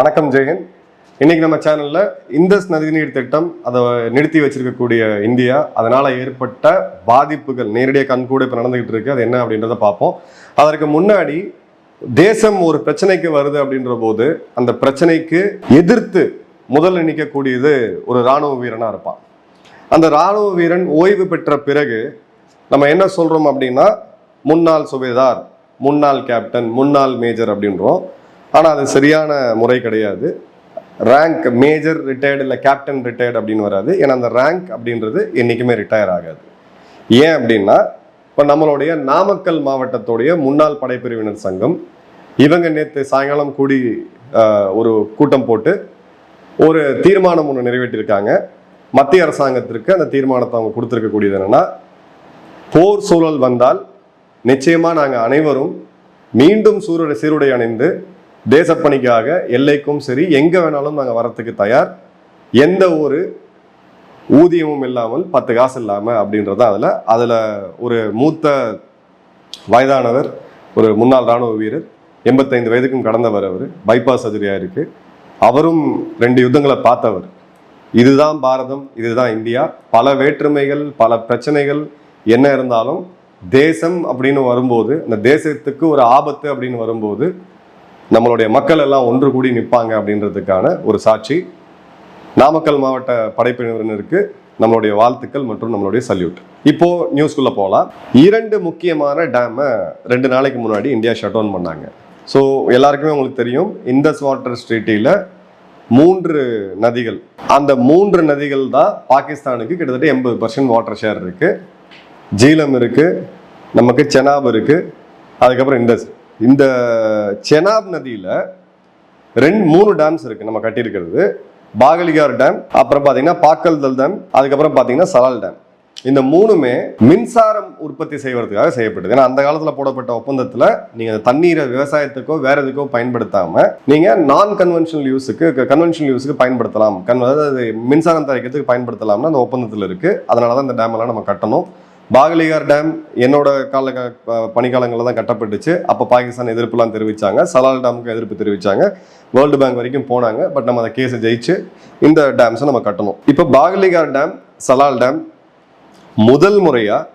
வணக்கம் ஜெயன் இன்னைக்கு நம்ம சேனல்ல இந்தஸ் நதிநீர் திட்டம் அதை நிறுத்தி வச்சிருக்கக்கூடிய இந்தியா அதனால ஏற்பட்ட பாதிப்புகள் நேரடியாக கண்கூட இப்போ நடந்துகிட்டு இருக்கு. அது என்ன அப்படின்றத பார்ப்போம். அதற்கு முன்னாடி தேசம் ஒரு பிரச்சனைக்கு வருது அப்படின்ற போது அந்த பிரச்சனைக்கு எதிர்த்து முதல்ல நிற்கக்கூடியது ஒரு ராணுவ வீரனா இருப்பான். அந்த ராணுவ வீரன் ஓய்வு பெற்ற பிறகு நம்ம என்ன சொல்றோம் அப்படின்னா முன்னாள் சுபேதார் முன்னாள் கேப்டன் முன்னாள் மேஜர் அப்படின்றோம். ஆனால் அது சரியான முறை கிடையாது. ரேங்க் மேஜர் ரிட்டையர்டு இல்லை கேப்டன் ரிட்டையர்டு அப்படின்னு வராது. ஏன்னா அந்த ரேங்க் அப்படின்றது என்றைக்குமே ரிட்டையர் ஆகாது. ஏன் அப்படின்னா இப்போ நம்மளுடைய நாமக்கல் மாவட்டத்துடைய முன்னாள் படைப்பிரிவினர் சங்கம் இவங்க நேற்று சாயங்காலம் கூடி ஒரு கூட்டம் போட்டு ஒரு தீர்மானம் ஒன்று நிறைவேற்றியிருக்காங்க மத்திய அரசாங்கத்திற்கு அந்த தீர்மானத்தை அவங்க கொடுத்துருக்கக்கூடியது என்னென்னா போர் சூழல் வந்தால் நிச்சயமாக நாங்கள் அனைவரும் மீண்டும் சூரிய சீருடை அணிந்து தேசப்பணிக்காக எல்லைக்கும் சரி எங்கே வேணாலும் நாங்கள் வரத்துக்கு தயார். எந்த ஒரு ஊதியமும் இல்லாமல் பத்து காசு இல்லாமல் அப்படின்றது அதில் அதில் ஒரு மூத்த வயதானவர் ஒரு முன்னாள் ராணுவ வீரர் எண்பத்தைந்து வயதுக்கும் கடந்தவர் அவர் பைபாஸ் சர்ஜரியாக இருக்கு அவரும் ரெண்டு யுத்தங்களை பார்த்தவர். இதுதான் பாரதம் இதுதான் இந்தியா. பல வேற்றுமைகள் பல பிரச்சனைகள் என்ன இருந்தாலும் தேசம் அப்படின்னு வரும்போது அந்த தேசத்துக்கு ஒரு ஆபத்து அப்படின்னு வரும்போது நம்மளுடைய மக்கள் எல்லாம் ஒன்று கூடி நிற்பாங்க அப்படின்றதுக்கான ஒரு சாட்சி. நாமக்கல் மாவட்ட படைப்பிரிவினருக்கு நம்மளுடைய வாழ்த்துக்கள் மற்றும் நம்மளுடைய சல்யூட் இப்போ நியூஸ்குள்ள போகலாம் இரண்டு முக்கியமான டேமை ரெண்டு நாளைக்கு முன்னாடி இந்தியா ஷட் டவுன் பண்ணாங்க. ஸோ எல்லாருக்குமே உங்களுக்கு தெரியும் இந்தஸ் வாட்டர் ஸ்ட்ரீட்டில் மூன்று நதிகள். அந்த மூன்று நதிகள் தான் பாகிஸ்தானுக்கு கிட்டத்தட்ட எண்பது பர்சன்ட் வாட்டர் ஷேர் இருக்குது ஜீலம் இருக்குது நமக்கு செனாப் இருக்குது அதுக்கப்புறம் இண்டஸ் இந்த செனாப் நதியில் ரெண்டு மூணு டேம்ஸ் இருக்கு நம்ம கட்டியிருக்கிறது. பாகலிகார் டேம் அப்புறம் பார்த்தீங்கன்னா பாக்கல்தல் டேம் அதுக்கப்புறம் பார்த்தீங்கன்னா சலால் டேம் இந்த மூணுமே மின்சாரம் உற்பத்தி செய்வதற்காக செய்யப்பட்டது ஏன்னா அந்த காலத்தில் போடப்பட்ட ஒப்பந்தத்தில் நீங்கள் தண்ணீரை விவசாயத்துக்கோ வேற எதுக்கோ பயன்படுத்தாமல் நீங்கள் நான் கன்வென்ஷனல் யூஸுக்கு கன்வென்ஷனல் யூஸுக்கு பயன்படுத்தலாம். கன் அதாவது மின்சாரம் தயாரிக்கிறதுக்கு பயன்படுத்தலாம்னு அந்த ஒப்பந்தத்தில் இருக்குது அதனால தான் இந்த டேமெல்லாம் நம்ம கட்டணும். பாகலிகார் டேம் என்னோட கால பணிக்காலங்களில் தான் கட்டப்பட்டுச்சு. அப்போ பாகிஸ்தான் எதிர்ப்புலாம் தெரிவித்தாங்க சலால் டேமுக்கு எதிர்ப்பு தெரிவித்தாங்க வேர்ல்டு பேங்க் வரைக்கும் போனாங்க. பட் நம்ம அந்த கேஸை ஜெயிச்சு இந்த டேம்ஸை நம்ம கட்டணும். இப்போ பாகலிகார் டேம் சலால் டேம் முதல் முறையாக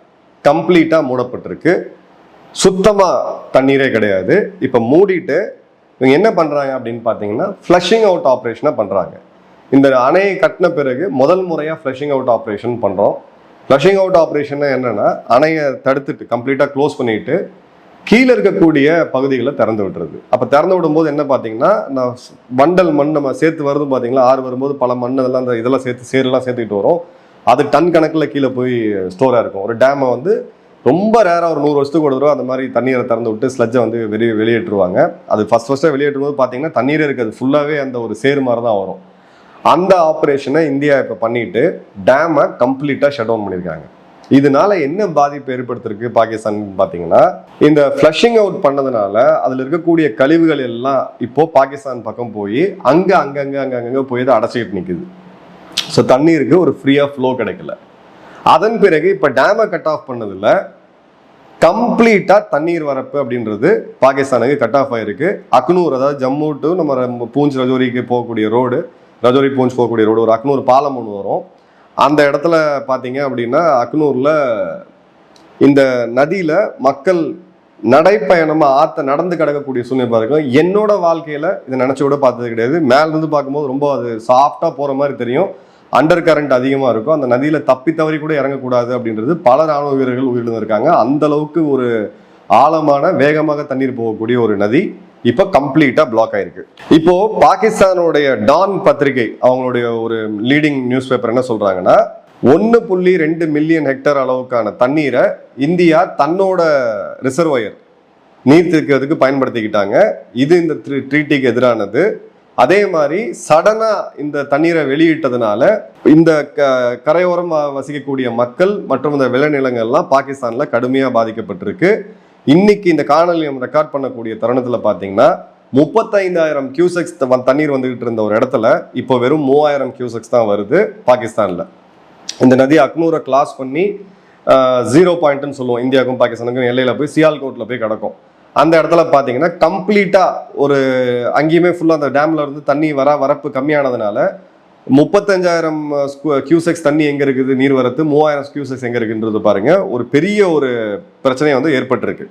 கம்ப்ளீட்டாக மூடப்பட்டிருக்கு. சுத்தமாக தண்ணீரே கிடையாது. இப்போ மூடிட்டு இவங்க என்ன பண்ணுறாங்க அப்படின்னு பார்த்தீங்கன்னா ஃப்ளஷிங் அவுட் ஆப்ரேஷனை பண்ணுறாங்க இந்த அணையை கட்டின பிறகு முதல் முறையாக ஃப்ளஷிங் அவுட் ஆப்ரேஷன் பண்ணுறோம் ஃப்ளஷிங் அவுட் ஆப்ரேஷன் என்னன்னா அணையை தடுத்துட்டு கம்ப்ளீட்டாக க்ளோஸ் பண்ணிட்டு கீழே இருக்கக்கூடிய பகுதிகளை திறந்து விட்டுறது. அப்போ திறந்து விடும்போது என்ன பார்த்தீங்கன்னா நான் வண்டல் மண் நம்ம சேர்த்து வருது பார்த்தீங்களா? ஆறு வரும்போது பல மண் அதெல்லாம் அந்த இதெல்லாம் சேர்த்து சேரெல்லாம் சேர்த்துக்கிட்டு வரும். அது டன் கணக்கில் கீழே போய் ஸ்டோராக இருக்கும். ஒரு டேமை வந்து ரொம்ப ரேராக ஒரு நூறு வருஷத்துக்கு ஒரு தடவை அந்த மாதிரி தண்ணீரை திறந்து விட்டு ஸ்லட்ஜை வந்து வெளியே வெளியேற்றுவாங்க. அது ஃபர்ஸ்ட் ஃபஸ்ட்டாக வெளியேற்றும் போது பார்த்தீங்கன்னா தண்ணீரே இருக்காது. ஃபுல்லாகவே அந்த ஒரு சேரு மாதிரி தான் வரும். அந்த ஆப்ரேஷனை இந்தியா இப்போ பண்ணிட்டு டேமை கம்ப்ளீட்டாக ஷட் டவுன் பண்ணியிருக்காங்க இதனால என்ன பாதிப்பு ஏற்படுத்திருக்கு பாகிஸ்தான் பார்த்தீங்கன்னா இந்த ஃப்ளஷிங் அவுட் பண்ணதுனால அதில் இருக்கக்கூடிய கழிவுகள் எல்லாம் இப்போ பாகிஸ்தான் பக்கம் போய் அங்கே அங்கங்க அங்கங்க போய் தான் அடைச்சிக்கிட்டு நிற்குது ஸோ தண்ணீருக்கு ஒரு ஃப்ரீயாக ஃப்ளோ கிடைக்கல. அதன் பிறகு இப்போ டேமை கட் ஆஃப் பண்ணதில் கம்ப்ளீட்டா தண்ணீர் வரப்பு அப்படின்றது பாகிஸ்தானுக்கு கட் ஆஃப் ஆயிருக்கு. அக்னூர் அதாவது ஜம்மு டு நம்ம பூஞ்ச் ரஜோரிக்கு போகக்கூடிய ரோடு ரஜோரி பூஞ்ச் போகக்கூடிய ரோடு ஒரு அக்னூர் பாலம் ஒன்று வரும். அந்த இடத்துல பார்த்தீங்க அப்படின்னா அக்னூரில் இந்த நதியில் மக்கள் நடைப்பயணமாக ஆத்த நடந்து கிடக்கக்கூடிய சூழ்நிலை இருக்கும் என்னோட வாழ்க்கையில் இதை நினச்சி கூட பார்த்தது கிடையாது. மேலேருந்து பார்க்கும்போது ரொம்ப அது சாஃப்டாக போகிற மாதிரி தெரியும். அண்டர் கரண்ட் அதிகமாக இருக்கும். அந்த நதியில் தப்பி தவறி கூட இறங்கக்கூடாது அப்படின்றது பல ராணுவ வீரர்கள் உயிரிழந்திருக்காங்க. அந்த அளவுக்கு ஒரு ஆழமான வேகமாக தண்ணீர் போகக்கூடிய ஒரு நதி. இப்போ கம்ப்ளீட்டா பிளாக் ஆயிருக்கு. இப்போ பாகிஸ்தானுடைய டான் பத்திரிகை அவங்களுடைய ஒரு லீடிங் நியூஸ் பேப்பர் என்ன சொல்றாங்கன்னா ஒன்று புள்ளி ரெண்டு மில்லியன் ஹெக்டர் அளவுக்கான தண்ணீரை இந்தியா தன்னோட ரிசர்வயர் நீர் தீர்க்கிறதுக்கு பயன்படுத்திக்கிட்டாங்க. இது இந்த ட்ரீட்டிக்கு எதிரானது. அதே மாதிரி சடனா இந்த தண்ணீரை வெளியிட்டதுனால இந்த க- கரையோரம் வ- வசிக்கக்கூடிய மக்கள் மற்றும் இந்த விளைநிலங்கள்லாம் பாகிஸ்தான்ல கடுமையா பாதிக்கப்பட்டிருக்கு. இன்னைக்கு இந்த காணொலி நம்ம ரெக்கார்ட் பண்ணக்கூடிய தருணத்தில் பார்த்தீங்கன்னா முப்பத்தைந்தாயிரம் கியூசெக்ஸ் தண்ணீர் வந்துகிட்டு இருந்த ஒரு இடத்துல இப்போ வெறும் மூவாயிரம் கியூசெக்ஸ் தான் வருது பாகிஸ்தானில். இந்த நதி அக்னூரை கிளாஸ் பண்ணி ஜீரோ பாயிண்ட்னு சொல்லுவோம் இந்தியாவுக்கும் பாகிஸ்தானுக்கும் எல்லையில் போய் சியால்கோட்டில் போய் கிடக்கும். அந்த இடத்துல பார்த்தீங்கன்னா கம்ப்ளீட்டாக ஒரு அங்கேயுமே ஃபுல்லாக அந்த டேமில் இருந்து தண்ணி வர வரப்பு கம்மியானதுனால முப்பத்தஞ்சாயிரம் கியூசெக்ஸ் தண்ணி எங்கே இருக்குது? நீர்வரத்து மூவாயிரம் கியூசெக்ஸ் எங்கே இருக்குன்றது பாருங்கள் ஒரு பெரிய ஒரு பிரச்சனையை வந்து ஏற்பட்டிருக்கு.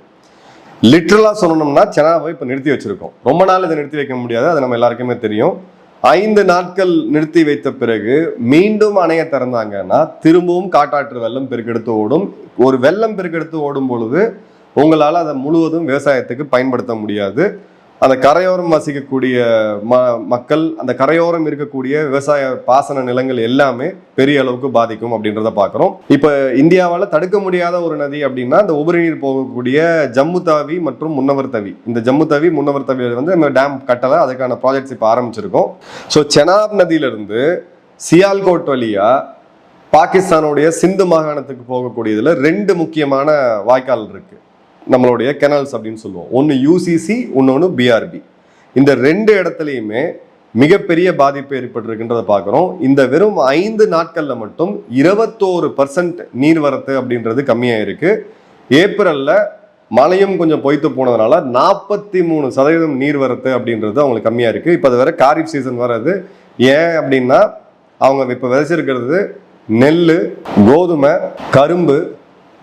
லிட்ரலாக சொல்லணும்னா செனாவை இப்போ நிறுத்தி வச்சிருக்கோம். ரொம்ப நாள் இதை நிறுத்தி வைக்க முடியாது. அது நம்ம எல்லாருக்குமே தெரியும். ஐந்து நாட்கள் நிறுத்தி வைத்த பிறகு மீண்டும் அணைய திறந்தாங்கன்னா திரும்பவும் காட்டாற்று வெள்ளம் பெருக்கெடுத்து ஓடும். ஒரு வெள்ளம் பெருக்கெடுத்து ஓடும் பொழுது உங்களால் அதை முழுவதும் விவசாயத்துக்கு பயன்படுத்த முடியாது. அந்த கரையோரம் வசிக்கக்கூடிய ம மக்கள் அந்த கரையோரம் இருக்கக்கூடிய விவசாய பாசன நிலங்கள் எல்லாமே பெரிய அளவுக்கு பாதிக்கும் அப்படின்றத பார்க்குறோம். இப்போ இந்தியாவால் தடுக்க முடியாத ஒரு நதி அப்படின்னா இந்த உபரி நீர் போகக்கூடிய ஜம்மு தாவி மற்றும் முன்னவர் தவி. இந்த ஜம்மு தவி முன்னவர் தவியில் வந்து நம்ம டேம் கட்டலை அதுக்கான ப்ராஜெக்ட்ஸ் இப்போ ஆரம்பிச்சிருக்கோம். ஸோ செனாப் நதியிலிருந்து சியால்கோட் வழியாக பாகிஸ்தானுடைய சிந்து மாகாணத்துக்கு போகக்கூடியதில் ரெண்டு முக்கியமான வாய்க்கால் இருக்குது நம்மளுடைய கெனல்ஸ் அப்படின்னு சொல்லுவோம். ஒன்று யூசிசி இன்னொன்று பிஆர்பி இந்த ரெண்டு இடத்துலையுமே மிகப்பெரிய பாதிப்பு ஏற்பட்டிருக்குன்றத பார்க்குறோம். இந்த வெறும் ஐந்து நாட்களில் மட்டும் இருபத்தோரு பர்சன்ட் நீர்வரத்து அப்படின்றது கம்மியாக இருக்குது ஏப்ரலில் மழையும் கொஞ்சம் பொய்த்து போனதுனால நாற்பத்தி மூணு சதவீதம் நீர்வரத்து அப்படின்றது அவங்களுக்கு கம்மியாக இருக்குது இப்போ அது வேற காரிஃப் சீசன் வர்றது ஏன் அப்படின்னா அவங்க இப்போ விதைச்சிருக்கிறது நெல் கோதுமை கரும்பு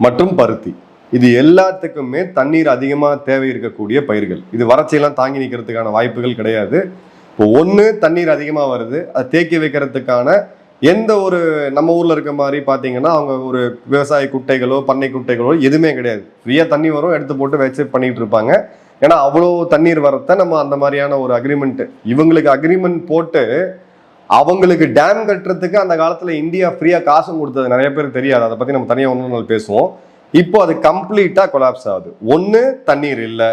மற்றும் பருத்தி. இது எல்லாத்துக்குமே தண்ணீர் அதிகமாக தேவை இருக்கக்கூடிய பயிர்கள். இது வறட்சியெல்லாம் தாங்கி நிற்கிறதுக்கான வாய்ப்புகள் கிடையாது. இப்போ ஒன்று தண்ணீர் அதிகமாக வருது. அதை தேக்கி வைக்கிறதுக்கான எந்த ஒரு நம்ம ஊரில் இருக்க மாதிரி பார்த்தீங்கன்னா அவங்க ஒரு விவசாய குட்டைகளோ பண்ணை குட்டைகளோ எதுவுமே கிடையாது. ஃப்ரீயாக தண்ணி வரும் எடுத்து போட்டு வச்சு பண்ணிகிட்டு இருப்பாங்க. ஏன்னா அவ்வளோ தண்ணீர் வரத்த நம்ம அந்த மாதிரியான ஒரு அக்ரிமெண்ட்டு இவங்களுக்கு அக்ரிமெண்ட் போட்டு அவங்களுக்கு டேம் கட்டுறதுக்கு அந்த காலத்தில் இந்தியா ஃப்ரீயாக காசும் கொடுத்தது. நிறைய பேர் தெரியாது. அதை பற்றி நம்ம தனியாக ஒன்று நாள் பேசுவோம். இப்போ அது கம்ப்ளீட்டாக கொலாப்ஸ் ஆகுது. ஒன்று தண்ணீர் இல்லை.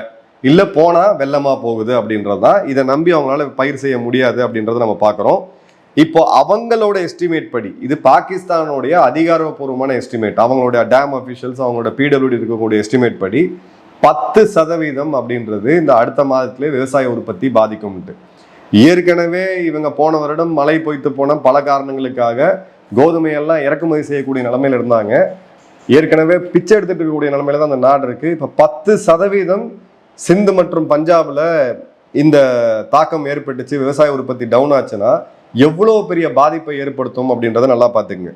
இல்லை போனால் வெள்ளமாக போகுது அப்படின்றது தான் இதை நம்பி அவங்களால பயிர் செய்ய முடியாது அப்படின்றத நம்ம பார்க்குறோம். இப்போ அவங்களோட எஸ்டிமேட் படி இது பாகிஸ்தானுடைய அதிகாரப்பூர்வமான எஸ்டிமேட் அவங்களுடைய டேம் அஃபிஷியல்ஸ் அவங்களோட பிடபிள்யூடி இருக்கக்கூடிய எஸ்டிமேட் படி பத்து சதவீதம் அப்படின்றது இந்த அடுத்த மாதத்திலே விவசாய உற்பத்தி பாதிக்கும்ட்டு ஏற்கனவே இவங்க போன வருடம் மழை பொய்த்து போன பல காரணங்களுக்காக கோதுமையெல்லாம் இறக்குமதி செய்யக்கூடிய நிலைமையில இருந்தாங்க. ஏற்கனவே பிச்சை எடுத்துட்டு இருக்கக்கூடிய நிலைமையில தான் அந்த நாடு இருக்குது இப்போ பத்து சதவீதம் சிந்து மற்றும் பஞ்சாபில் இந்த தாக்கம் ஏற்பட்டுச்சு விவசாய உற்பத்தி டவுன் ஆச்சுன்னா எவ்வளோ பெரிய பாதிப்பை ஏற்படுத்தும் அப்படின்றத நல்லா பார்த்துக்குங்க.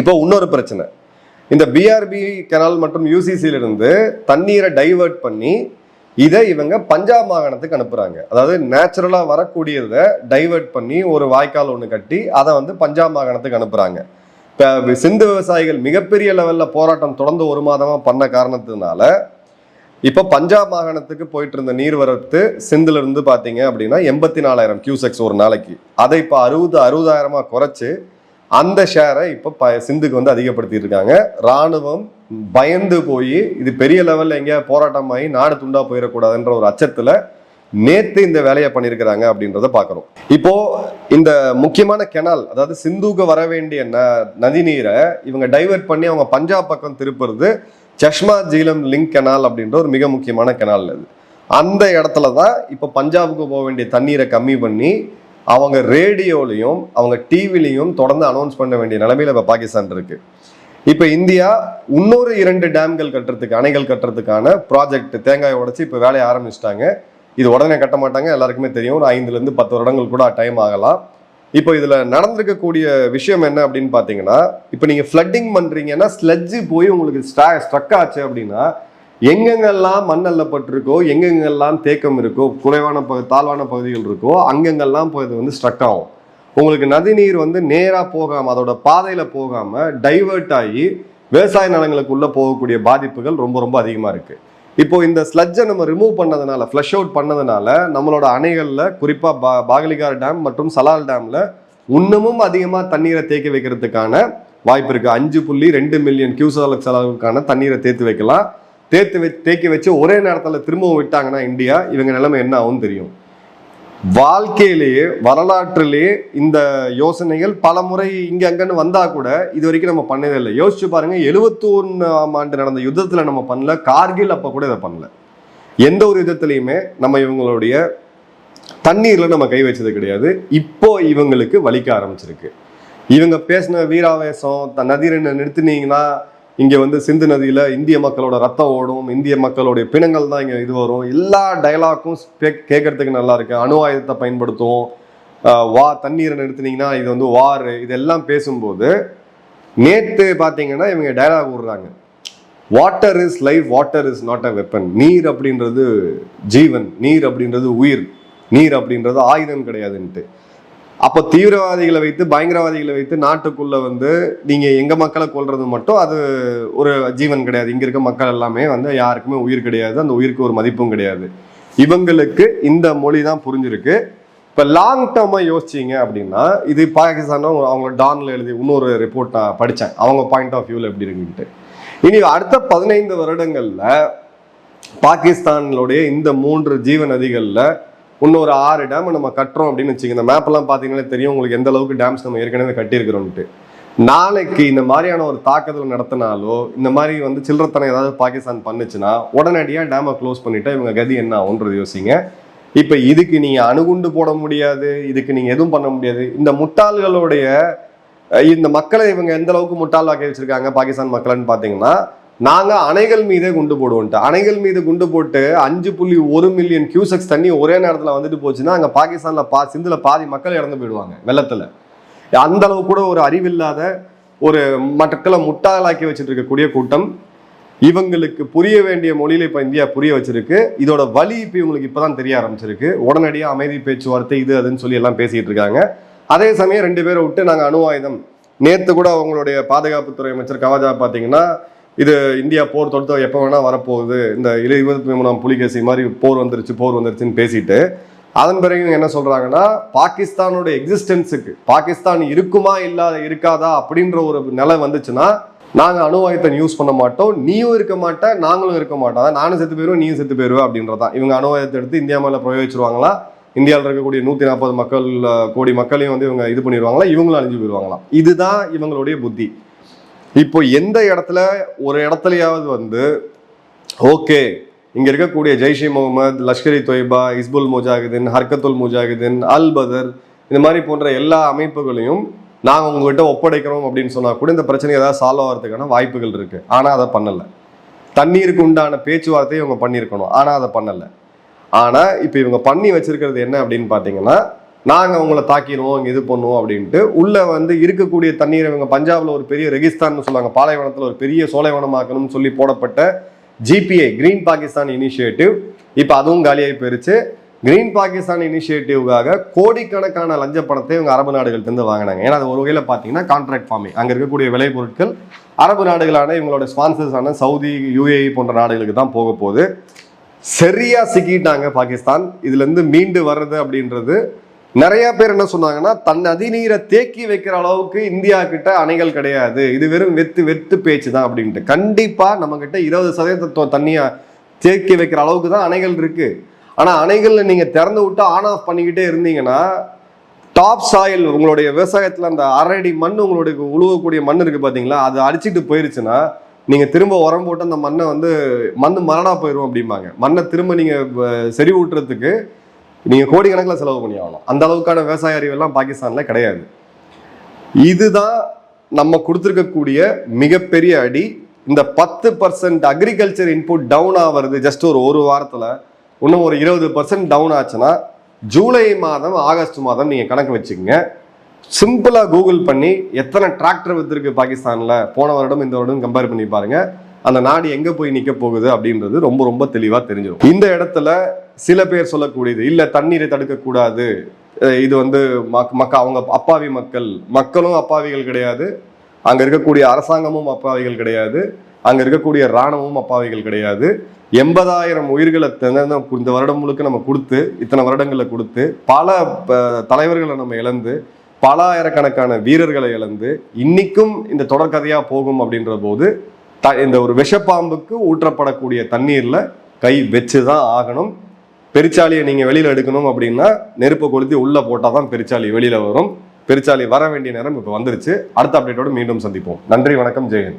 இப்போ இன்னொரு பிரச்சனை. இந்த பிஆர்பி கெனால் மற்றும் யூசிசியிலிருந்து தண்ணீரை டைவர்ட் பண்ணி இதை இவங்க பஞ்சாப் மாகாணத்துக்கு அனுப்புகிறாங்க அதாவது நேச்சுரலாக வரக்கூடியதை டைவர்ட் பண்ணி ஒரு வாய்க்கால் ஒன்று கட்டி அதை வந்து பஞ்சாப் மாகாணத்துக்கு அனுப்புகிறாங்க இப்போ சிந்து விவசாயிகள் மிகப்பெரிய லெவலில் போராட்டம் தொடர்ந்து ஒரு மாதமாக பண்ண காரணத்தினால இப்போ பஞ்சாப் மாகாணத்துக்கு போயிட்டு இருந்த நீர்வரத்து சிந்துல இருந்து அப்படின்னா எண்பத்தி நாலாயிரம் கியூசெக்ஸ் ஒரு நாளைக்கு. அதை இப்போ அறுபது அறுபதாயிரமாக குறைச்சி அந்த ஷேரை இப்போ ப சிந்துக்கு வந்து அதிகப்படுத்திட்டு இருக்காங்க. ராணுவம் பயந்து போய் இது பெரிய லெவலில் எங்கேயா போராட்டமாகி நாடு துண்டா போயிடக்கூடாதுன்ற ஒரு அச்சத்தில் நேத்து இந்த வேலையை பண்ணியிருக்கிறாங்க அப்படின்றத பார்க்குறோம் இப்போ இந்த முக்கியமான கெனால் அதாவது சிந்துக்கு வர வேண்டிய ந நதி நீரை இவங்க டைவர்ட் பண்ணி அவங்க பஞ்சாப் பக்கம் திருப்புறது சஷ்மா ஜீலம் லிங்க் கெனால் அப்படின்ற ஒரு மிக முக்கியமான கெனால் அது. அந்த இடத்துல தான் இப்போ பஞ்சாபுக்கு போக வேண்டிய தண்ணீரை கம்மி பண்ணி அவங்க ரேடியோலையும் அவங்க டிவிலையும் தொடர்ந்து அனௌன்ஸ் பண்ண வேண்டிய நிலைமையில் இப்போ பாகிஸ்தான் இருக்கு. இப்போ இந்தியா இன்னொரு இரண்டு டேம்கள் கட்டுறதுக்கு அணைகள் கட்டுறதுக்கான ப்ராஜெக்ட் தேங்காய் உடச்சி இப்போ வேலையை ஆரம்பிச்சிட்டாங்க. இது உடனே கட்ட மாட்டாங்க எல்லாருக்குமே தெரியும். ஒரு ஐந்துலேருந்து பத்து வருடங்கள் கூட டைம் ஆகலாம். இப்போ இதில் நடந்திருக்கக்கூடிய விஷயம் என்ன அப்படின்னு பார்த்தீங்கன்னா இப்போ நீங்கள் ஃப்ளட்டிங் பண்ணுறீங்கன்னா ஸ்லெட்ஜு போய் உங்களுக்கு ஸ்டா ஸ்ட்ரக் ஆச்சு அப்படின்னா எங்கெங்கெல்லாம் மண் அள்ளப்பட்டிருக்கோ எங்கெங்கெல்லாம் தேக்கம் இருக்கோ குறைவான பகு தாழ்வான பகுதிகள் இருக்கோ அங்கெங்கெல்லாம் போய் இது வந்து ஸ்ட்ரக் ஆகும். உங்களுக்கு நதிநீர் வந்து நேராக போகாமல் அதோட பாதையில் போகாமல் டைவர்ட் ஆகி விவசாய நிலங்களுக்குள்ளே போகக்கூடிய பாதிப்புகள் ரொம்ப ரொம்ப அதிகமாக இருக்குது இப்போ இந்த ஸ்லட்ஜை நம்ம ரிமூவ் பண்ணதுனால ஃப்ளஷ் அவுட் பண்ணதுனால நம்மளோட அணைகளில் குறிப்பாக பா பாகலிகார் டேம் மற்றும் சலால் டேமில் இன்னமும் அதிகமாக தண்ணீரை தேக்கி வைக்கிறதுக்கான வாய்ப்பு இருக்குது அஞ்சு புள்ளி ரெண்டு மில்லியன் கியூசாலக்ஸ் அளவுக்கான தண்ணீரை தேத்து வைக்கலாம். தேத்து வை தேக்கி வச்சு ஒரே நேரத்தில் திரும்பவும் விட்டாங்கன்னா இந்தியா இவங்க நிலைமை என்ன ஆகும் தெரியும். வாழ்க்கையிலேயே வரலாற்றிலேயே இந்த யோசனைகள் பல முறை இங்க அங்கன்னு வந்தா கூட இது வரைக்கும் நம்ம பண்ணதே இல்லை. யோசிச்சு பாருங்க எழுபத்தோன்னாம் ஆண்டு நடந்த யுத்தத்துல நம்ம பண்ணல கார்கில் அப்ப கூட இதை பண்ணல. எந்த ஒரு யுத்தத்திலையுமே நம்ம இவங்களுடைய தண்ணீர்ல நம்ம கை வச்சது கிடையாது. இப்போ இவங்களுக்கு வலிக்க ஆரம்பிச்சிருக்கு. இவங்க பேசின வீராவேசம் த நதிரை நிறுத்தினீங்கன்னா இங்கே வந்து சிந்து நதியில் இந்திய மக்களோட ரத்தம் ஓடும் இந்திய மக்களுடைய பிணங்கள் தான் இங்கே இது வரும். எல்லா டைலாக்கும் கேட்கறதுக்கு நல்லா இருக்கு. அணு ஆயுதத்தை பயன்படுத்தும் வா தண்ணீரை நிறுத்தினீங்கன்னா இது வந்து வார் இதெல்லாம் பேசும்போது நேற்று பார்த்தீங்கன்னா இவங்க டயலாக் விடுறாங்க. Water is life water is not a weapon நீர் அப்படின்றது ஜீவன் நீர் அப்படின்றது உயிர் நீர் அப்படின்றது ஆயுதம் கிடையாதுன்ட்டு. அப்போ தீவிரவாதிகளை வைத்து பயங்கரவாதிகளை வைத்து நாட்டுக்குள்ள வந்து நீங்க எங்க மக்களை கொல்றது மட்டும் அது ஒரு ஜீவன் கிடையாது. இங்க இருக்க மக்கள் எல்லாமே வந்து யாருக்குமே உயிர் கிடையாது. அந்த உயிருக்கு ஒரு மதிப்பும் கிடையாது. இவங்களுக்கு இந்த மொழி தான் புரிஞ்சிருக்கு. இப்போ லாங் டேர்மாக யோசிச்சீங்க அப்படின்னா இது பாகிஸ்தானும் அவங்க டான்ல எழுதி இன்னொரு ரிப்போர்ட் நான் படித்தேன் அவங்க பாயிண்ட் ஆஃப் வியூவில் எப்படி இருக்குன்ட்டு. இனி அடுத்த பதினைந்து வருடங்களில் பாகிஸ்தானுடைய இந்த மூன்று ஜீவநதிகளில் இன்னொரு ஆறு டேம் நம்ம கட்டுறோம் அப்படின்னு வச்சுங்க இந்த மேப்பெல்லாம் பார்த்தீங்கன்னா தெரியும். உங்களுக்கு எந்த அளவுக்கு டேம்ஸ் நம்ம ஏற்கனவே கட்டியிருக்கிறோம்ட்டு நாளைக்கு இந்த மாதிரியான ஒரு தாக்குதல் நடத்தினாலோ இந்த மாதிரி வந்து சில்லறத்தனம் ஏதாவது பாகிஸ்தான் பண்ணுச்சுன்னா உடனடியாக டேமை க்ளோஸ் பண்ணிட்டா இவங்க கதி என்ன ஆகுன்றது யோசிங்க. இப்போ இதுக்கு நீங்கள் அணுகுண்டு போட முடியாது. இதுக்கு நீங்கள் எதுவும் பண்ண முடியாது. இந்த முட்டாள்களுடைய இந்த மக்களை இவங்க எந்த அளவுக்கு முட்டாளாக்கி வச்சிருக்காங்க பாகிஸ்தான் மக்கள்னு பார்த்தீங்கன்னா நாங்கள் அணைகள் மீதே குண்டு போடுவோம்ட்டு. அணைகள் மீது குண்டு போட்டு அஞ்சு புள்ளி ஒரு மில்லியன் கியூசெக்ஸ் தண்ணி ஒரே நேரத்தில் வந்துட்டு போச்சுன்னா அங்கே பாகிஸ்தானில் பா சிந்தில் பாதி மக்கள் இறந்து போயிடுவாங்க வெள்ளத்தில். அந்த அளவு கூட ஒரு அறிவில்லாத ஒரு மக்களை முட்டாளாக்கி வச்சுட்டு இருக்கக்கூடிய கூட்டம். இவங்களுக்கு புரிய வேண்டிய மொழியில இப்போ இந்தியா புரிய வச்சிருக்கு. இதோட வழி இப்போ இவங்களுக்கு இப்போதான் தெரிய ஆரம்பிச்சிருக்கு. உடனடியாக அமைதி பேச்சுவார்த்தை இது அதுன்னு சொல்லி எல்லாம் பேசிட்டு இருக்காங்க. அதே சமயம் ரெண்டு பேரை விட்டு நாங்கள் அணு ஆயுதம். நேற்று கூட அவங்களுடைய பாதுகாப்புத்துறை அமைச்சர் கவாஜா பார்த்தீங்கன்னா இது இந்தியா போர் தொடுத்த எப்போ வேணால் வரப்போகுது. இந்த இருபத்தி மூணாம் புலிகேசி மாதிரி போர் வந்துருச்சு போர் வந்துருச்சுன்னு பேசிட்டு அதன் பிறகு இவங்க என்ன சொல்கிறாங்கன்னா பாகிஸ்தானோட எக்ஸிஸ்டன்ஸுக்கு பாகிஸ்தான் இருக்குமா இல்லாத இருக்காதா அப்படின்ற ஒரு நிலை வந்துச்சுன்னா நாங்கள் அணு ஆயுதத்தை யூஸ் பண்ண மாட்டோம். நீயும் இருக்க மாட்ட நாங்களும் இருக்க மாட்டோம். நானும் செத்து போயிருவோம் நீயும் செத்து போயிருவா அப்படின்றதான். இவங்க அணு ஆயுதத்தை எடுத்து இந்தியா மேலே பிரயோகிச்சிருவாங்களா? இந்தியாவில் இருக்கக்கூடிய நூற்றி நாற்பது மக்கள் கோடி மக்களையும் வந்து இவங்க இது பண்ணிடுவாங்களா? இவங்களும் அழிஞ்சு போயிடுவாங்களாம். இதுதான் இவங்களுடைய புத்தி. இப்போ எந்த இடத்துல ஒரு இடத்துலையாவது வந்து ஓகே இங்கே இருக்கக்கூடிய ஜெய்ஷே முகமது லஷ்கர் இ தொய்பா இஸ்புல் முஜாஹிதீன் ஹர்கத்துல் முஜாஹிதீன் அல் பதர் இந்த மாதிரி போன்ற எல்லா அமைப்புகளையும் நாங்கள் உங்ககிட்ட ஒப்படைக்கிறோம் அப்படின்னு சொன்னால் கூட இந்த பிரச்சனை ஏதாவது சால்வ் ஆகிறதுக்கான வாய்ப்புகள் இருக்குது ஆனால் அதை பண்ணலை. தண்ணீருக்கு உண்டான பேச்சுவார்த்தையை இவங்க பண்ணியிருக்கணும். ஆனால் அதை பண்ணலை. ஆனால் இப்போ இவங்க பண்ணி வச்சிருக்கிறது என்ன அப்படின்னு பார்த்தீங்கன்னா நாங்கள் உங்களை தாக்கிடுவோம் இது பண்ணுவோம் அப்படின்ட்டு உள்ளே வந்து இருக்கக்கூடிய தண்ணீர் இவங்க பஞ்சாபில் ஒரு பெரிய ரெகிஸ்தான்னு சொல்லுவாங்க. பாலைவனத்தில் ஒரு பெரிய சோலைவனமாக்கணும்னு சொல்லி போடப்பட்ட ஜிபிஐ கிரீன் பாகிஸ்தான் இனிஷியேட்டிவ் இப்போ அதுவும் காலியாகி போயிருச்சு. கிரீன் பாகிஸ்தான் இனிஷியேட்டிவ்காக கோடிக்கணக்கான லஞ்ச பணத்தை இவங்க அரபு நாடுகள்லேருந்து வாங்கினாங்க. ஏன்னா அது ஒரு வகையில் பார்த்தீங்கன்னா கான்ட்ராக்ட் ஃபார்மிங் அங்கே இருக்கக்கூடிய விளைபொருட்கள் அரபு நாடுகளான இவங்களோட ஸ்பான்சர்ஸான சவுதி யூஏஇ போன்ற நாடுகளுக்கு தான் போக போகுது. சரியாக சிக்கிட்டாங்க பாகிஸ்தான். இதுலேருந்து மீண்டு வர்றது அப்படின்றது நிறைய பேர் என்ன சொன்னாங்கன்னா தன் நதிநீரை தேக்கி வைக்கிற அளவுக்கு இந்தியா கிட்ட அணைகள் கிடையாது. இது வெறும் வெத்து வெத்து பேச்சு தான் அப்படின்ட்டு. கண்டிப்பா நம்ம கிட்ட இருபது சதவீத தண்ணியை தேக்கி வைக்கிற அளவுக்கு தான் அணைகள் இருக்கு. ஆனா அணைகள்ல நீங்க திறந்து விட்டு ஆன் ஆஃப் பண்ணிக்கிட்டே இருந்தீங்கன்னா டாப் சாயில் உங்களுடைய விவசாயத்துல அந்த அரடி மண் உங்களுடைய உழுவக்கூடிய மண் இருக்கு பாத்தீங்களா? அது அடிச்சிட்டு போயிருச்சுன்னா நீங்க திரும்ப உரம் போட்டு அந்த மண்ணை வந்து மண் மரணா போயிடும் அப்படிம்பாங்க. மண்ணை திரும்ப நீங்க செறி ஊட்டுறதுக்கு நீங்கள் கோடிக்கணக்கில் செலவு பண்ணி ஆகணும். அந்த அளவுக்கான விவசாய அறிவு எல்லாம் கிடையாது. இதுதான் நம்ம கொடுத்துருக்கக்கூடிய மிகப்பெரிய அடி. இந்த பத்து பர்சன்ட் அக்ரிகல்ச்சர் இன்புட் டவுன் ஆகிறது ஜஸ்ட் ஒரு ஒரு வாரத்தில் இன்னும் ஒரு இருபது பர்சன்ட் டவுன் ஆச்சுன்னா ஜூலை மாதம் ஆகஸ்ட் மாதம் நீங்கள் கணக்கு வச்சுக்கோங்க. சிம்பிளாக கூகுள் பண்ணி எத்தனை டிராக்டர் விற்றுருக்கு பாகிஸ்தானில் போன வருடம் இந்த வருடம் கம்பேர் பண்ணி பாருங்க. அந்த நாடு எங்க போய் நிக்க போகுது அப்படின்றது ரொம்ப ரொம்ப தெளிவா தெரிஞ்சிடும். இந்த இடத்துல சில பேர் சொல்லக்கூடியது இல்ல தண்ணீரை தடுக்க கூடாது இது வந்து மக்- மக்க அவங்க அப்பாவி மக்கள். மக்களும் அப்பாவிகள் கிடையாது. அங்க இருக்கக்கூடிய அரசாங்கமும் அப்பாவிகள் கிடையாது. அங்க இருக்கக்கூடிய இராணுவமும் அப்பாவிகள் கிடையாது. எண்பதாயிரம் உயிர்களை இந்த வருடம் முழுக்க நம்ம கொடுத்து இத்தனை வருடங்களை கொடுத்து பல தலைவர்களை நம்ம இழந்து பல ஆயிரக்கணக்கான வீரர்களை இழந்து இன்னைக்கும் இந்த தொடர்கதையாக போகும் அப்படின்ற போது த இந்த ஒரு விஷப்பாம்புக்கு ஊற்றப்படக்கூடிய தண்ணீரில் கை வச்சு தான் ஆகணும். பெருச்சாலியை நீங்கள் வெளியில் எடுக்கணும் அப்படின்னா நெருப்பை கொளுத்தி உள்ளே போட்டால் தான் பெருச்சாலி வெளியில் வரும். பெருச்சாலி வர வேண்டிய நேரம் இப்போ வந்துருச்சு. அடுத்த அப்டேட்டோட மீண்டும் சந்திப்போம். நன்றி வணக்கம் ஜெயன்